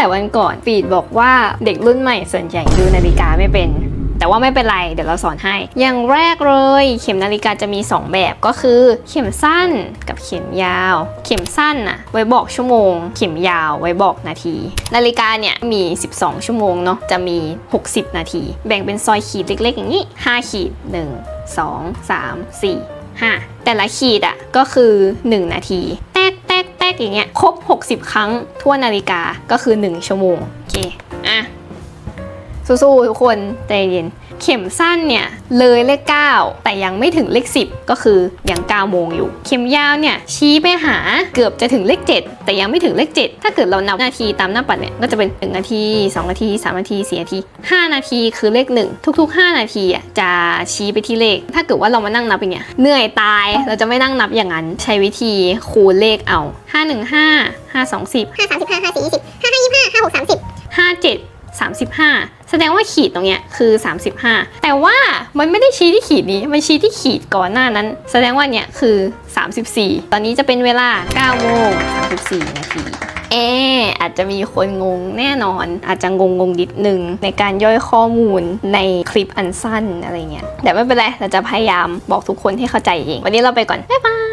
แต่วันก่อนฟีดบอกว่าเด็กรุ่นใหม่ส่วนใหญ่ดูนาฬิกาไม่เป็น แต่ว่าไม่เป็นไร เดี๋ยวเราสอนให้ อย่างแรกเลย เข็มนาฬิกาจะมี 2 แบบก็คือ เข็มสั้นกับเข็มยาว เข็มสั้นน่ะไว้บอกชั่วโมง เข็มยาวไว้บอกนาที นาฬิกาเนี่ยมี 12 ชั่วโมงเนาะจะมี 60 นาที แบ่งเป็นซอยขีดเล็กๆ อย่างนี้ 5 ขีด 1 2 3 4 5 แต่ละขีดอะก็คือ 1 นาที กแตกแตกอย่างเงี้ยครบ 60 ครั้งทั่วนาฬิกาก็คือ 1 ชั่วโมง โอเค อะ สู้ๆทุกคนใจเย็น เข็มสั้นเนี่ยเลยเลข 9 แต่ยังไม่ถึงเลข 10 ก็คือยัง9โมงอยู่ เข็มยาวเนี่ยชี้ไปหาเกือบจะถึงเลข 7 แต่ยังไม่ถึงเลข 7 ถ้าเกิดเรานับนาทีตามหน้าปัดเนี่ยก็จะเป็น 1 นาที 2 นาที 3 นาที 4 นาที 5 นาทีคือเลข 1 ทุก ๆ 5 นาทีอะจะชี้ไปที่เลข ถ้าเกิดว่าเรามานั่งนับอย่างเงี้ยเหนื่อยตายเราจะไม่นั่งนับอย่างนั้น ใช้วิธีคูณเลขเอา 5 1 5 5 2 10ห้าสามสิบห้าห้าสี่ยี่สิบห้าห้ายี่ห้าห้าหกสามสิบ57 35 แสดงว่าขีดตรงเนี้ยคือ 35 แต่ว่ามันไม่ได้ชี้ที่ขีดนี้ มันชี้ที่ขีดก่อนหน้านั้น แสดงว่าเนี่ยคือ 34 ตอนนี้จะเป็นเวลา9โมง34 นาทีเอออาจจะมีคนงงแน่นอน อาจจะงงงงนิดนึง ในการย่อยข้อมูลในคลิปอันสั้นอะไรเงี้ยแต่ไม่เป็นไรเราจะพยายามบอกทุกคนให้เข้าใจเอง วันนี้เราไปก่อน บ๊ายบาย